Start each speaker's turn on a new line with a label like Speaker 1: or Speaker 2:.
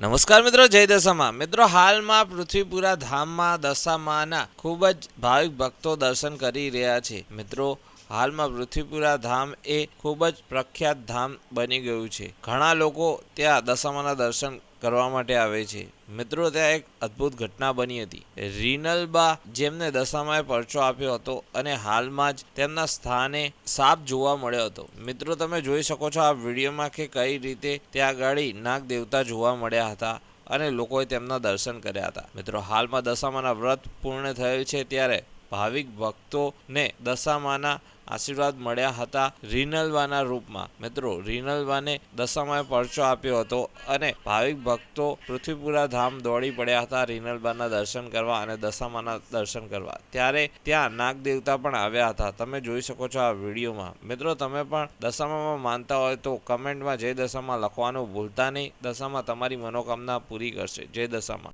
Speaker 1: નમસ્કાર મિત્રો, જય દશામાં. મિત્રો, હાલમાં પૃથ્વીપુરા ધામમાં દશામાના ખૂબ જ ભાવિક ભક્તો દર્શન કરી રહ્યા છે. મિત્રો, હાલમાં પૃથ્વીપુરા ધામ એ ખૂબ જ પ્રખ્યાત ધામ બની ગયું છે. ઘણા લોકો ત્યાં દશામાના દર્શન કરવા માટે આવે છે. મિત્રો, ત્યાં એક અદ્ભુત ઘટના બની હતી. રીનલબા જેમને દશામાએ પરચો આપ્યો હતો અને હાલમાં જ તેમના સ્થાને સાપ જોવા મળ્યો હતો. મિત્રો, તમે જોઈ શકો છો આ વિડીયોમાં કે કઈ રીતે ત્યાં ગાડી નાગ દેવતા જોવા મળ્યા હતા અને લોકોએ તેમના દર્શન કર્યા હતા. મિત્રો, હાલમાં દશામાના વ્રત પૂર્ણ થયેલ છે ત્યારે ભાવિક ભક્તોને દશામાના આશીર્વાદ મળ્યા હતા રીનલવાના રૂપમાં. મિત્રો, રીનલવાને દશામાએ પરચો આપ્યો હતો અને ભાવિક ભક્તો પૃથ્વીપુરા ધામ દોડી પડ્યા હતા રીનલબાના દર્શન કરવા અને દશામાના દર્શન કરવા. ત્યારે ત્યાં નાગ દેવતા પણ આવ્યા હતા. તમે જોઈ શકો છો આ વિડીયોમાં. મિત્રો, તમે પણ દશામામાં માનતા હોય તો કમેન્ટમાં જય દશામાં લખવાનું ભૂલતા નહીં. દશામાં તમારી મનોકામના પૂરી કરશે. જય દશામાં.